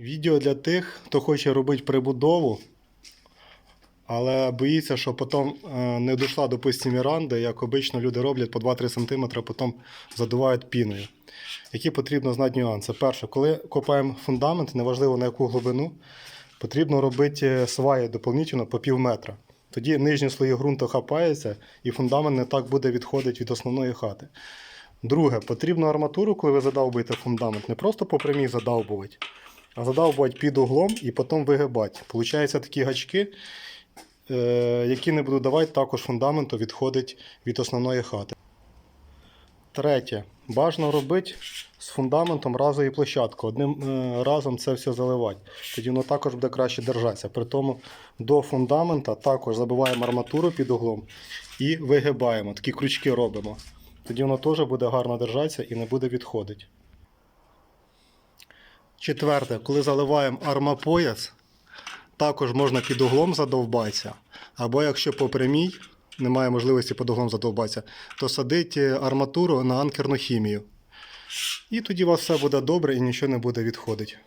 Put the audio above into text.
Відео для тих, хто хоче робити прибудову, але боїться, що потім е, не дійшла до писті Міранди, як обично люди роблять по 2-3 см, а потім задувають піною. Які потрібно знати нюанси. Перше, коли копаємо фундамент, неважливо на яку глибину, потрібно робити сваї доповнительно по пів метра. Тоді нижні слої ґрунту хапаються і фундамент не так буде відходити від основної хати. Друге, потрібно арматуру, коли ви задовбуєте фундамент, не просто по прямій задовбувати, а задовбувати під углом і потім вигибати. Получаються такі гачки, е, які не будуть давати також фундаменту відходить від основної хати. Третє. Бажано робити з фундаментом разову площадку. Одним е, разом це все заливати. Тоді воно також буде краще держатися. При тому до фундамента також забиваємо арматуру під углом і вигибаємо. Такі крючки робимо. Тоді воно теж буде гарно держатися і не буде відходити. Четверте, коли заливаємо армапояс, також можна під углом задовбатися. Або якщо по прямій немає можливості під углом задовбатися, то садить е, арматуру на анкерну хімію. І тоді у вас все буде добре і нічого не буде відходити.